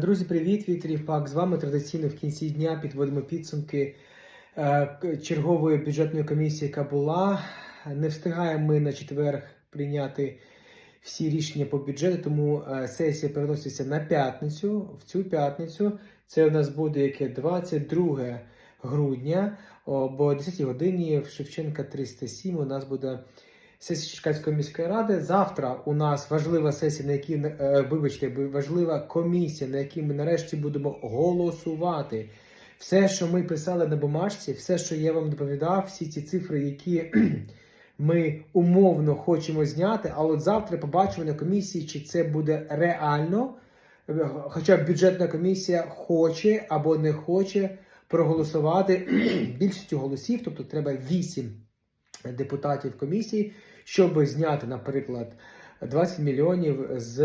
Друзі, привіт! Віктор Євпак. З вами традиційно в кінці дня підводимо підсумки е, чергової бюджетної комісії, яка була. Не встигаємо ми на четвер прийняти всі рішення по бюджету, тому е, сесія переноситься на п'ятницю. В цю п'ятницю це у нас буде яке 22 грудня об 10 годині в Шевченка 307. У нас буде сесія Черкаської міської ради. Завтра у нас важлива сесія, на якій е, вибачте, важлива комісія, на якій ми нарешті будемо голосувати. Все, що ми писали на бумажці, все, що я вам доповідав, всі ці цифри, які ми умовно хочемо зняти. Але от завтра побачимо на комісії, чи це буде реально. Хоча бюджетна комісія хоче або не хоче проголосувати більшістю голосів, тобто треба 8 депутатів комісії, щоб зняти, наприклад, 20 мільйонів з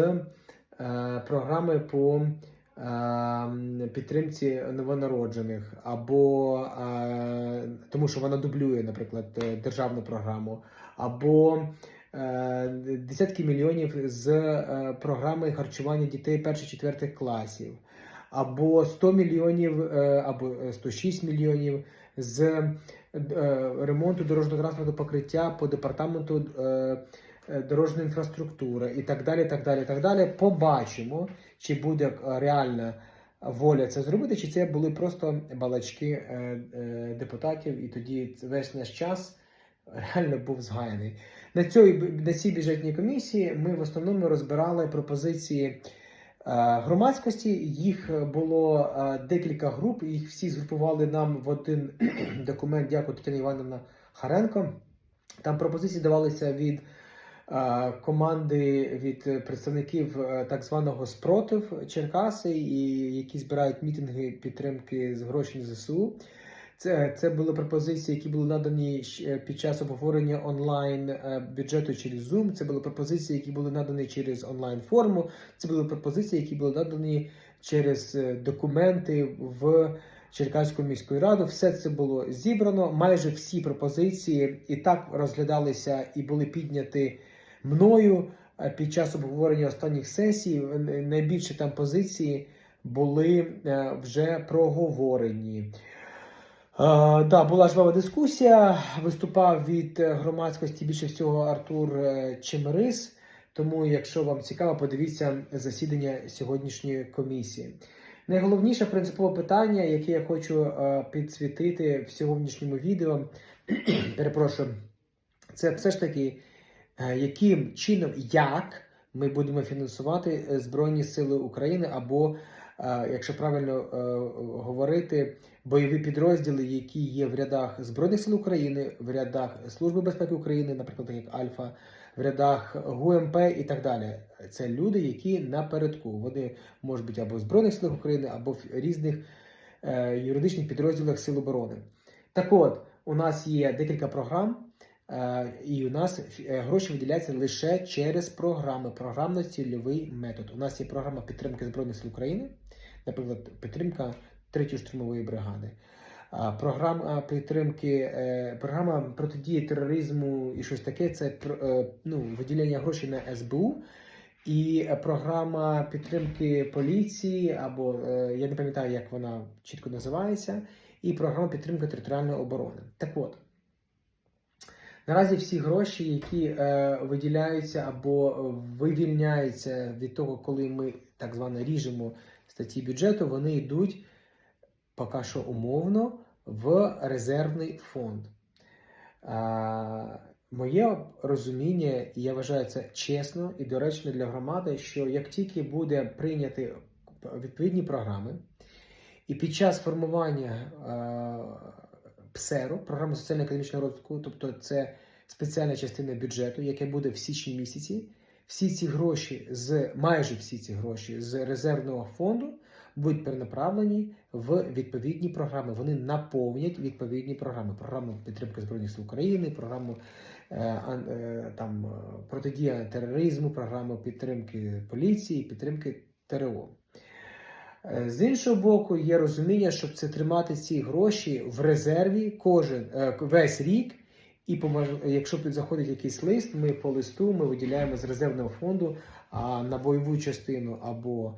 е, програми по е, підтримці новонароджених, або е, тому, що вона дублює, наприклад, державну програму, або десятки мільйонів з програми харчування дітей перших-четвертих класів, або 100 мільйонів, або е, 106 мільйонів з е, ремонту дорожнього транспорту покриття по департаменту е, е, дорожньої інфраструктури і так далі. так далі, так далі. Побачимо, чи буде е, реальна воля це зробити, чи це були просто балачки е, е, депутатів, і тоді весь наш час реально був згаяний. На цій, на цій бюджетній комісії ми в основному розбирали пропозиції е, громадськості. Їх було е, декілька груп, їх всі згрупували нам в один документ. Дякую Тетяна Івановна Харенко. Там пропозиції давалися від е, команди від представників е, так званого спротив Черкаси, і які збирають мітинги підтримки з грошей ЗСУ. Це, це були пропозиції, які були надані під час обговорення онлайн е, бюджету через Zoom. Це були пропозиції, які були надані через онлайн форму. Це були пропозиції, які були надані через е, документи в Черкаську міську раду. Все це було зібрано. Майже всі пропозиції і так розглядалися і були підняті мною е, під час обговорення останніх сесій. Н- Найбільше там позиції були вже проговорені. Е, да, була жвава дискусія. Виступав від громадськості більше всього Артур е, Чемерис. Тому, якщо вам цікаво, подивіться засідання сьогоднішньої комісії. Найголовніше принципове питання, яке я хочу е, підсвітити в сьогоднішньому відео, перепрошую, це все ж таки, яким чином, як ми будемо фінансувати Збройні Сили України, або, якщо правильно е, говорити, бойові підрозділи, які є в рядах Збройних сил України, в рядах Служби безпеки України, наприклад, як Альфа, в рядах ГУМП і так далі. Це люди, які напередку. Вони можуть бути або в Збройних силах України, або в різних е, юридичних підрозділах Сил оборони. Так от, у нас є декілька програм, і у нас е, гроші виділяються лише через програми, програмно-цільовий метод. У нас є програма підтримки Збройних сил України, наприклад, підтримка 3-ї штурмової бригади. Програма підтримки, е, програма протидії тероризму і щось таке це е, ну, виділення грошей на СБУ. І е, програма підтримки поліції, або е, я не пам'ятаю, як вона чітко називається, і програма підтримки територіальної оборони. Так от, наразі всі гроші, які е, виділяються або вивільняються від того, коли ми так звано ріжемо статті бюджету, вони йдуть поки що умовно в резервний фонд. А, моє розуміння, і я вважаю це чесно і доречно для громади, що як тільки буде прийняти відповідні програми, і під час формування е, ПСЕРу, програми соціально-економічного розвитку, тобто це спеціальна частина бюджету, яке буде в січні місяці, всі ці гроші з майже всі ці гроші з резервного фонду будуть перенаправлені в відповідні програми. Вони наповнять відповідні програми. Програму підтримки Збройних сил України, програму е, е, там, е, протидія тероризму, програму підтримки поліції, підтримки ТРО. Е, З іншого боку, є розуміння, щоб це тримати ці гроші в резерві кожен е, весь рік. І якщо заходить якийсь лист, ми по листу ми виділяємо з резервного фонду на бойову частину або